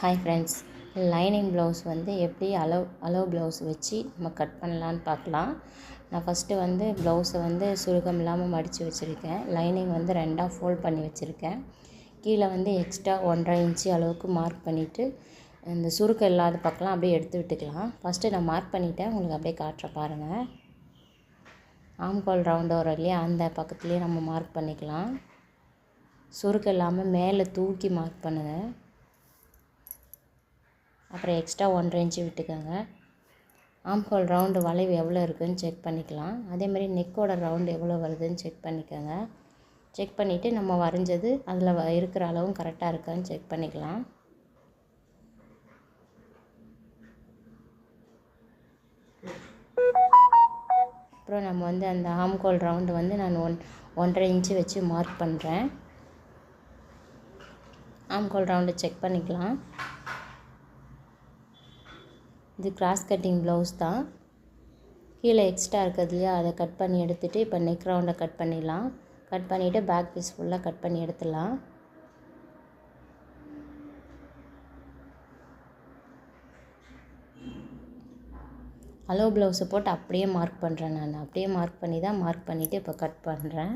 Hi friends lining blouse வந்து எப்படி allow அளவு ப்ளவுஸ் வச்சு நம்ம கட் பண்ணலான்னு பார்க்கலாம். நான் ஃபஸ்ட்டு வந்து ப்ளவுஸை வந்து சுருக்கம் இல்லாமல் மடித்து வச்சுருக்கேன். லைனிங் வந்து ரெண்டாக ஃபோல்ட் பண்ணி வச்சுருக்கேன். கீழே வந்து எக்ஸ்ட்ரா ஒன்றரை இன்ச்சு அளவுக்கு மார்க் பண்ணிவிட்டு இந்த சுருக்கம் இல்லாத பக்கம்லாம் அப்படியே எடுத்து விட்டுக்கலாம். ஃபஸ்ட்டு நான் மார்க் பண்ணிவிட்டேன் உங்களுக்கு அப்படியே காட்டுற பாருங்கள் ஆம்கோல் ரவுண்ட் வரும் இல்லையா அந்த பக்கத்துலேயே நம்ம மார்க் பண்ணிக்கலாம். சுருக்கம் இல்லாமல் மேலே தூக்கி மார்க் பண்ணுங்கள் அப்புறம் எக்ஸ்ட்ரா ஒன்றரை இன்ச்சு விட்டுக்கோங்க. ஆம்ஹோல் ரவுண்டு வளைவு எவ்வளோ இருக்குதுன்னு செக் பண்ணிக்கலாம். அதே மாதிரி நெக்கோட ரவுண்டு எவ்வளோ வருதுன்னு செக் பண்ணிக்கோங்க. செக் பண்ணிவிட்டு நம்ம வரைஞ்சது அதில் வ இருக்கிற அளவும் கரெக்டாக இருக்கான்னு செக் பண்ணிக்கலாம். அப்புறம் நம்ம வந்து அந்த ஆம்கோல் ரவுண்டு வந்து நான் ஒன் ஒன்றரை இன்ச்சு வச்சு மார்க் பண்ணுறேன் ஆம்கோல் ரவுண்டு செக் பண்ணிக்கலாம். இது கிராஸ் கட்டிங் ப்ளவுஸ் தான். கீழே எக்ஸ்ட்ரா இருக்கிறது இல்லையா? அதை கட் பண்ணி எடுத்துகிட்டு இப்போ நெக் ரவுண்டை கட் பண்ணிடலாம். கட் பண்ணிவிட்டு பேக் பீஸ் ஃபுல்லாக கட் பண்ணி எடுத்துடலாம். அலோ ப்ளவுஸை போட்டு அப்படியே மார்க் பண்ணுறேன் நான். அப்படியே மார்க் பண்ணி தான் மார்க் பண்ணிவிட்டு இப்போ கட் பண்ணுறேன்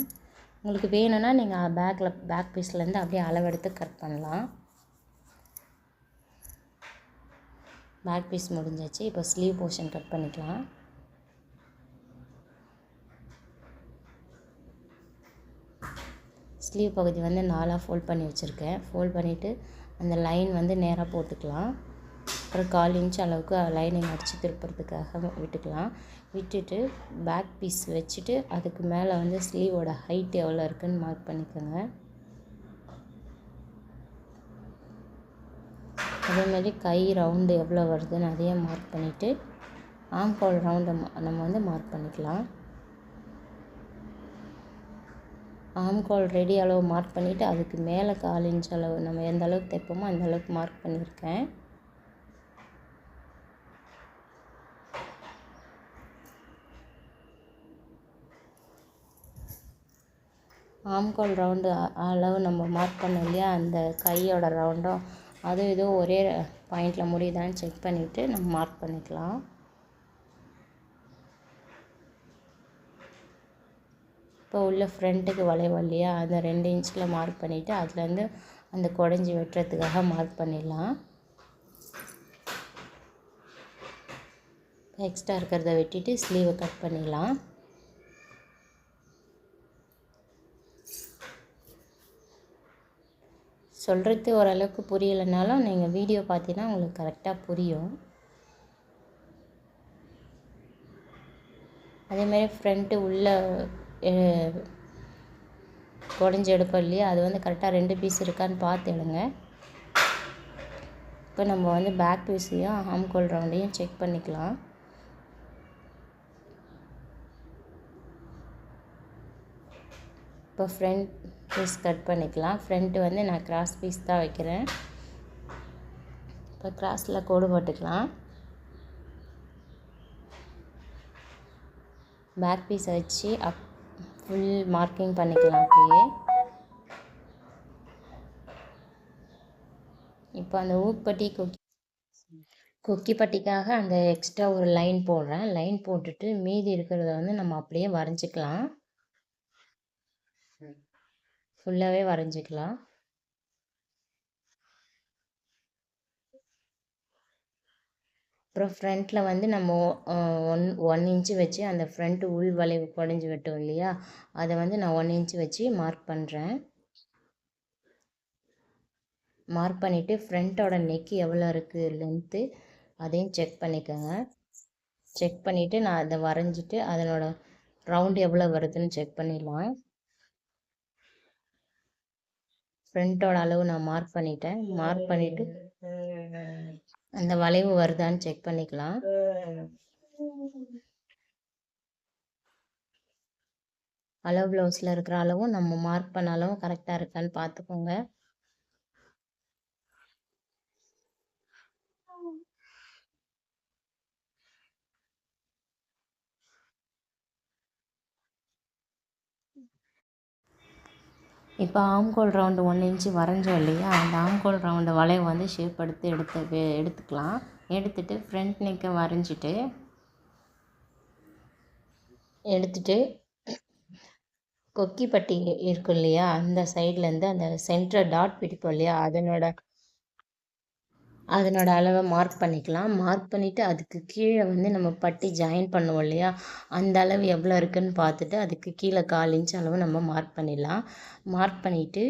உங்களுக்கு வேணும்னா நீங்கள் பேக்கில் பேக் பீஸ்லேருந்து அப்படியே அளவெடுத்து கட் பண்ணலாம். பேக் பீஸ் முடிஞ்சாச்சு. இப்போ ஸ்லீவ் போர்ஷன் கட் பண்ணிக்கலாம். ஸ்லீவ் பகுதி வந்து நாலாக ஃபோல்ட் பண்ணி வச்சுருக்கேன். ஃபோல்ட் பண்ணிவிட்டு அந்த லைன் வந்து நேராக போட்டுக்கலாம். அப்புறம் கால் இன்ச் அளவுக்கு லைனிங் அடித்து திருப்புறதுக்காக விட்டுக்கலாம். விட்டுட்டு பேக் பீஸ் வச்சுட்டு அதுக்கு மேலே வந்து ஸ்லீவோட ஹைட் எவ்வளோ இருக்குதுன்னு மார்க் பண்ணிக்கோங்க. அதே மாதிரி கை ரவுண்டு எவ்வளோ வருதுன்னு அதையே மார்க் பண்ணிவிட்டு ஆம்கால் ரவுண்டை நம்ம வந்து மார்க் பண்ணிக்கலாம். ஆம்கோல் ரெடி அளவு மார்க் பண்ணிவிட்டு அதுக்கு மேலே கால் இன்ச் அளவு நம்ம எந்த அளவுக்கு தைப்போமோ அந்த அளவுக்கு மார்க் பண்ணியிருக்கேன். ஆம்கோல் ரவுண்டு அளவு நம்ம மார்க் பண்ணோம் இல்லையா அந்த கையோட ரவுண்டும் அது இதுவும் ஒரே பாயிண்டில் முடியுதான்னு செக் பண்ணிவிட்டு நம்ம மார்க் பண்ணிக்கலாம். இப்போ உள்ள ஃப்ரண்ட்டுக்கு வளைவு இல்லையா? அதை ரெண்டு இன்ச்சில் மார்க் பண்ணிவிட்டு அதுலேருந்து அந்த குடஞ்சி வெட்டுறதுக்காக மார்க் பண்ணிடலாம். எக்ஸ்ட்ரா இருக்கிறத வெட்டிட்டு ஸ்லீவை கட் பண்ணிடலாம். சொல்கிறது ஓரளவுக்கு புரியலைனாலும் நீங்கள் வீடியோ பார்த்தீங்கன்னா உங்களுக்கு கரெக்டாக புரியும். அதேமாதிரி ஃப்ரண்ட்டு உள்ளே குடஞ்சி எடுப்போம் இல்லையா? அது வந்து கரெக்டாக ரெண்டு பீஸ் இருக்கான்னு பார்த்து எடுங்க. இப்போ நம்ம வந்து பேக் பீஸையும் ஹாம்கோல் ரவுண்டையும் செக் பண்ணிக்கலாம். இப்போ ஃப்ரண்ட் பீஸ் கட் பண்ணிக்கலாம். ஃப்ரண்ட்டு வந்து நான் கிராஸ் பீஸ் தான் வைக்கிறேன். இப்போ கிராஸில் கோடு போட்டுக்கலாம். பேக் பீஸை வச்சு அப் ஃபுல் மார்க்கிங் பண்ணிக்கலாம் அப்படியே. இப்போ அந்த ஊப்பட்டி கொக்கி கொக்கி பட்டிக்காக அந்த எக்ஸ்ட்ரா ஒரு லைன் போடுறேன். லைன் போட்டுட்டு மீதி இருக்கிறத வந்து நம்ம அப்படியே வரைஞ்சிக்கலாம். ஃபுல்லாகவே வரைஞ்சிக்கலாம். அப்புறம் ஃப்ரண்ட்டில் வந்து நம்ம ஒன் ஒன் இன்ச்சு வச்சு அந்த ஃப்ரண்ட் உள் வளைவு குடஞ்சி விட்டோம் இல்லையா? அதை வந்து நான் ஒன் இன்ச்சு வச்சு மார்க் பண்ணுறேன் மார்க் பண்ணிவிட்டு ஃப்ரண்ட்டோட நெக் எவ்வளோ இருக்குது லென்த்து அதையும் செக் பண்ணிக்கோங்க. செக் பண்ணிவிட்டு நான் அதை வரைஞ்சிட்டு அதனோட ரவுண்டு எவ்வளோ வருதுன்னு செக் பண்ணிடலாம். ஃப்ரண்ட்டோட அளவு நான் மார்க் பண்ணிட்டேன். மார்க் பண்ணிவிட்டு அந்த வளைவு வருதான்னு செக் பண்ணிக்கலாம். அளவு ப்ளவுஸில் இருக்கிற அளவும் நம்ம மார்க் பண்ண அளவும் கரெக்டாக இருக்கான்னு பார்த்துக்கோங்க. இப்போ ஆம்கோல் ரவுண்டு ஒன் இன்ச்சு வரைஞ்சோம் இல்லையா? அந்த ஆம்கோல் ரவுண்டு வளைவு வந்து ஷேப் எடுத்து எடுத்து எடுத்துக்கலாம். எடுத்துட்டு ஃப்ரண்ட் நெக்கை வரைஞ்சிட்டு எடுத்துட்டு கொக்கி பட்டி இருக்கும் இல்லையா? அந்த சைட்லேருந்து அந்த சென்டர் டாட் பிடிப்போம் இல்லையா? அதனோட அதனோட அளவை மார்க் பண்ணிக்கலாம். மார்க் பண்ணிவிட்டு அதுக்கு கீழே வந்து நம்ம பட்டி ஜாயின் பண்ணுவோம் இல்லையா? அந்த அளவு எவ்வளோ இருக்குதுன்னு பார்த்துட்டு அதுக்கு கீழே கால் இன்ச் அளவு நம்ம மார்க் பண்ணிடலாம். மார்க் பண்ணிவிட்டு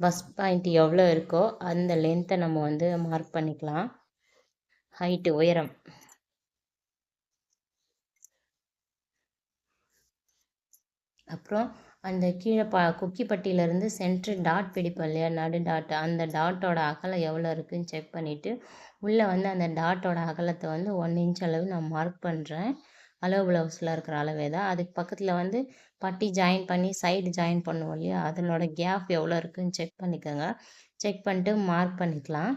பஸ் பாயிண்ட் எவ்வளோ இருக்கோ அந்த லென்த்தை நம்ம வந்து மார்க் பண்ணிக்கலாம். ஹைட்டு உயரம். அப்புறம் அந்த கீழே ப குக்கி பட்டியிலேருந்து சென்ட்ரு டாட் பிடிப்போம் இல்லையா? நடு டாட் அந்த டாட்டோட அகலம் எவ்வளோ இருக்குதுன்னு செக் பண்ணிவிட்டு உள்ளே வந்து அந்த டாட்டோட அகலத்தை வந்து ஒன் இன்ச் அளவு நான் மார்க் பண்ணுறேன் அளவு ப்ளவுஸில் இருக்கிற அளவே தான். அதுக்கு பக்கத்தில் வந்து பட்டி ஜாயின் பண்ணி சைடு ஜாயின் பண்ணுவோம் இல்லையா? அதனோட கேப் எவ்வளோ இருக்குதுன்னு செக் பண்ணிக்கோங்க. செக் பண்ணிட்டு மார்க் பண்ணிக்கலாம்.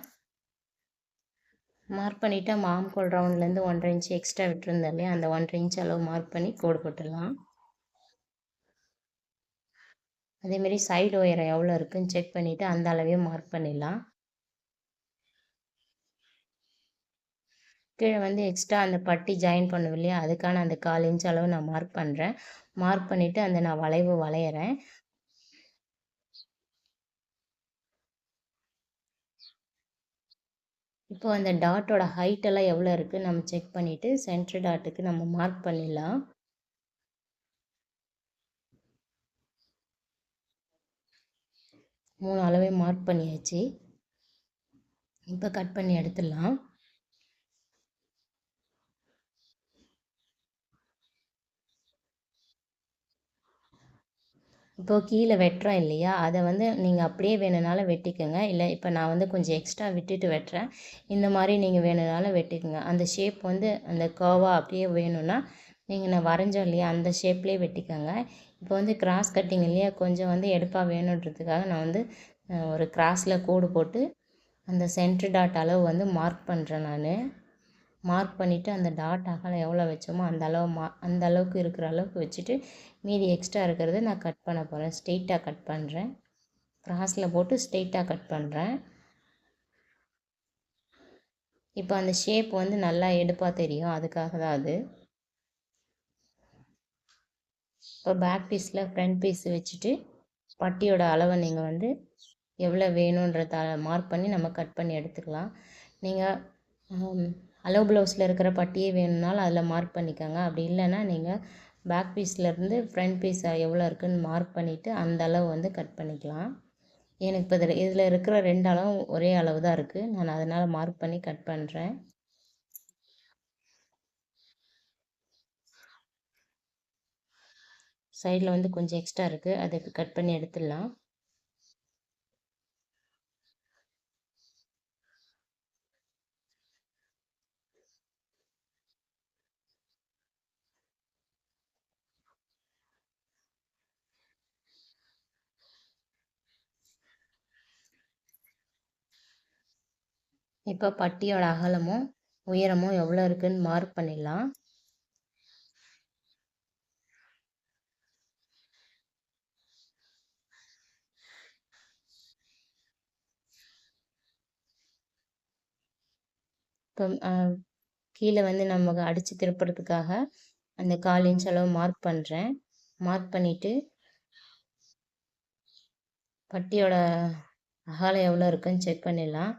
மார்க் பண்ணிவிட்டு மாம்கோல் ரவுண்ட்லேருந்து ஒன்றரை இன்ச் எக்ஸ்ட்ரா விட்டுருந்தேன் இல்லையா? அந்த ஒன்றரை இன்ச் அளவு மார்க் பண்ணி கோடு போட்டுடலாம். அதேமாரி சைடு ஒயர் எவ்வளோ இருக்குதுன்னு செக் பண்ணிவிட்டு அந்த அளவையும் மார்க் பண்ணிடலாம். கீழே வந்து எக்ஸ்ட்ரா அந்த பட்டி ஜாயின் பண்ணுவோம் இல்லையா? அதுக்கான அந்த கால் இன்ச் அளவு நான் மார்க் பண்ணுறேன் மார்க் பண்ணிவிட்டு அந்த நான் வளைவு வளையிறேன். இப்போ அந்த டாட்டோட ஹைட்டெல்லாம் எவ்வளோ இருக்குது நம்ம செக் பண்ணிவிட்டு சென்ட்ரு டாட்டுக்கு நம்ம மார்க் பண்ணிடலாம். மூணு அளவே மார்க் பண்ணியாச்சு. இப்போ கட் பண்ணி எடுத்துடலாம். இப்போது கீழே வெட்டுறோம் இல்லையா? அதை வந்து நீங்கள் அப்படியே வேணுனாலும் வெட்டிக்கோங்க. இல்லை இப்போ நான் வந்து கொஞ்சம் எக்ஸ்ட்ரா விட்டுட்டு வெட்டுறேன். இந்த மாதிரி நீங்கள் வேணுனாலும் வெட்டிக்கோங்க. அந்த ஷேப் வந்து அந்த கர்வாக அப்படியே வேணும்னா நீங்கள் நான் வரைஞ்சோம் இல்லையா அந்த ஷேப்லேயே வெட்டிக்கோங்க. இப்போ வந்து கிராஸ் கட்டிங் இல்லையா கொஞ்சம் வந்து எடுப்பாக வேணுன்றதுக்காக நான் வந்து ஒரு கிராஸில் கோடு போட்டு அந்த சென்ட்ரு டாட் அளவு வந்து மார்க் பண்ணுறேன் நான். மார்க் பண்ணிவிட்டு அந்த டாட் அகலம் எவ்வளோ வச்சோமோ அந்த அளவு மா அந்த அளவுக்கு இருக்கிற அளவுக்கு வச்சுட்டு மீதி எக்ஸ்ட்ரா இருக்கிறத நான் கட் பண்ண போகிறேன் ஸ்ட்ரெயிட்டாக கட் பண்ணுறேன் கிராஸில் போட்டு ஸ்ட்ரெயிட்டாக கட் பண்ணுறேன் இப்போ அந்த ஷேப் வந்து நல்லா எடுப்பாக தெரியும் அதுக்காக தான் அது. இப்போ பேக் பீஸில் ஃப்ரண்ட் பீஸ் வச்சுட்டு பட்டியோட அளவை நீங்கள் வந்து எவ்வளோ வேணுன்றத மார்க் பண்ணி நம்ம கட் பண்ணி எடுத்துக்கலாம். நீங்கள் அளவு ப்ளவுஸில் இருக்கிற பட்டியே வேணும்னாலும் அதில் மார்க் பண்ணிக்கோங்க. அப்படி இல்லைன்னா நீங்கள் பேக் பீஸ்லேருந்து ஃப்ரண்ட் பீஸ் எவ்வளோ இருக்குதுன்னு மார்க் பண்ணிவிட்டு அந்த அளவு வந்து கட் பண்ணிக்கலாம். எனக்கு இப்போ இதில் இதில் இருக்கிற ரெண்டு அளவும் ஒரே அளவு தான் இருக்குது நான் அதனால் மார்க் பண்ணி கட் பண்ணுறேன் சைடில் வந்து கொஞ்சம் எக்ஸ்ட்ரா இருக்குது அதுக்கு கட் பண்ணி எடுத்துடலாம். இப்போ பட்டியோட அகலமும் உயரமும் எவ்வளோ இருக்குதுன்னு மார்க் பண்ணிடலாம். இப்போ கீழே வந்து நம்ம அடித்து திருப்புறதுக்காக அந்த கால் இன்ச் அளவு மார்க் பண்ணுறேன் மார்க் பண்ணிவிட்டு பட்டியோட அகலம் எவ்வளோ இருக்குன்னு செக் பண்ணிடலாம்.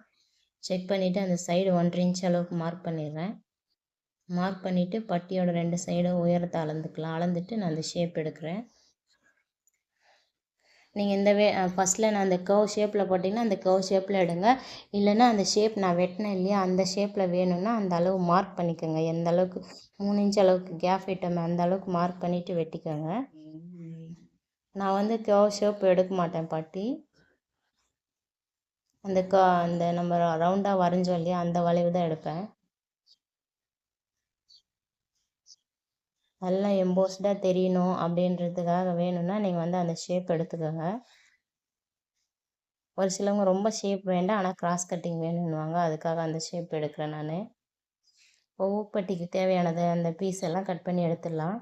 செக் பண்ணிவிட்டு அந்த சைடு ஒன்றரை இன்ச் அளவுக்கு மார்க் பண்ணிடுறேன். மார்க் பண்ணிவிட்டு பட்டியோட ரெண்டு சைடும் உயரத்தை அளந்துக்கலாம். அளந்துட்டு நான் அந்த ஷேப் எடுக்கிறேன். நீங்கள் இந்த வே ஃபஸ்ட்டில் நான் அந்த கர்வ் ஷேப்பில் போட்டிங்கன்னா அந்த கர்வ் ஷேப்பில் எடுங்க. இல்லைன்னா அந்த ஷேப் நான் வெட்டினேன் இல்லையா அந்த ஷேப்பில் வேணும்னா அந்த அளவு மார்க் பண்ணிக்கோங்க. எந்த அளவுக்கு மூணு இன்ச் அளவுக்கு கேப் விட்டோமே அந்த அளவுக்கு மார்க் பண்ணிவிட்டு வெட்டிக்கோங்க. நான் வந்து கர்வ் ஷேப் எடுக்க மாட்டேன் பாட்டி. அந்த க அந்த நம்ம ரவுண்டாக வரைஞ்சோம் இல்லையா அந்த வளைவு தான் எடுப்பேன். நல்லா எம்போஸ்டாக தெரியணும் அப்படின்றதுக்காக வேணும்னா நீங்கள் வந்து அந்த ஷேப் எடுத்துக்கோங்க. ஒரு சிலவங்க ரொம்ப ஷேப் வேண்டாம் ஆனால் கிராஸ் கட்டிங் வேணும்னுவாங்க. அதுக்காக அந்த ஷேப் எடுக்கிறேன் நான். ஊப்பட்டிக்கு தேவையானது அந்த பீஸ் எல்லாம் கட் பண்ணி எடுத்துடலாம்.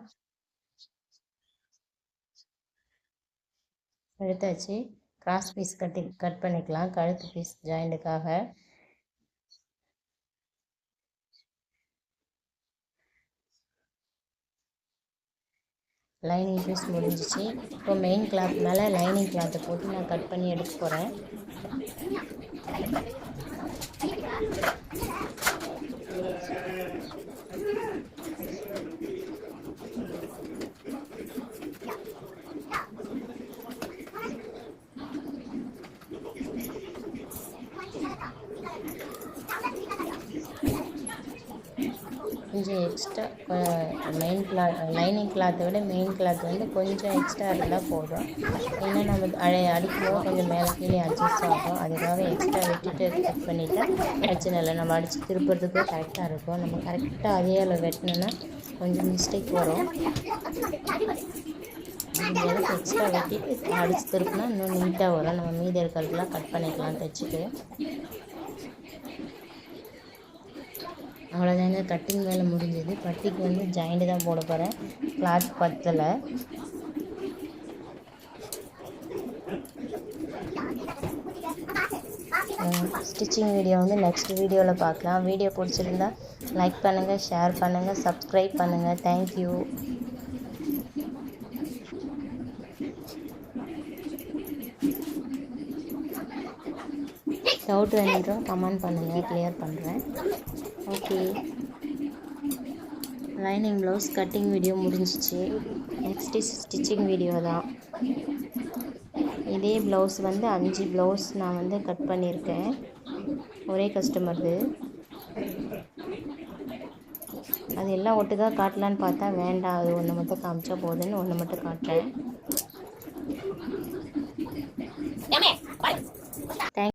எடுத்தாச்சு. கிராஸ் பீஸ் கட்டி கட் பண்ணிக்கலாம். கழுத்து பீஸ் ஜாயிண்ட்டுக்காக லைனிங் பீஸ் முடிஞ்சிச்சு. இப்போ மெயின் கிளாத் மேலே லைனிங் கிளாத்தை போட்டு நான் கட் பண்ணி எடுக்க போகிறேன் கொஞ்சம் எக்ஸ்ட்ரா மெயின் கிளாத் லைனிங் கிளாத்தை விட மெயின் கிளாத் வந்து கொஞ்சம் எக்ஸ்ட்ரா இருந்தால் போதும். ஏன்னா நம்ம அழைய அடிக்கும்போது கொஞ்சம் மேலே கீழே அட்ஜஸ்ட் ஆகும். அதுக்காக எக்ஸ்ட்ரா விட்டுட்டு கட் பண்ணிவிட்டா பிரச்சனை இல்லை. நம்ம அடித்து திருப்புறதுக்கு கரெக்டாக இருக்கும். நம்ம கரெக்டாக அதே அளவு வெட்டினோன்னா கொஞ்சம் மிஸ்டேக் வரும். அளவுக்கு எக்ஸ்ட்ரா வெட்டிட்டு அடித்து திருப்பினா இன்னும் நீட்டாக வரும். நம்ம மீதி இருக்கிறதுலாம் கட் பண்ணிக்கலாம் தைச்சிட்டு. அவ்வளோதாங்க கட்டிங் வேலை முடிஞ்சது. பட்டிக்கு வந்து ஜாயிண்ட்டு தான் போட போகிறேன் கிளாத் பத்தலை. ஸ்டிச்சிங் வீடியோ வந்து நெக்ஸ்ட் வீடியோவில் பார்க்கலாம். வீடியோ பிடிச்சிருந்தா லைக் பண்ணுங்கள் ஷேர் பண்ணுங்கள் சப்ஸ்கிரைப் பண்ணுங்கள் தேங்க்யூ டவுட் வேணுன்றோம் கமெண்ட் பண்ணுங்கள் கிளியர் பண்ணுறேன் okay. Lining blouse cutting video முடிஞ்சிச்சு. நெக்ஸ்ட்டு ஸ்டிச்சிங் வீடியோ தான். இதே ப்ளவுஸ் வந்து அஞ்சு ப்ளவுஸ் நான் வந்து கட் பண்ணியிருக்கேன் ஒரே கஸ்டமர்து அது எல்லாம் ஒட்டுக்காக காட்டலான்னு பார்த்தா வேண்டாம். அது ஒன்று மட்டும் காமிச்சா போதுன்னு ஒன்று மட்டும் காட்டுறேன்.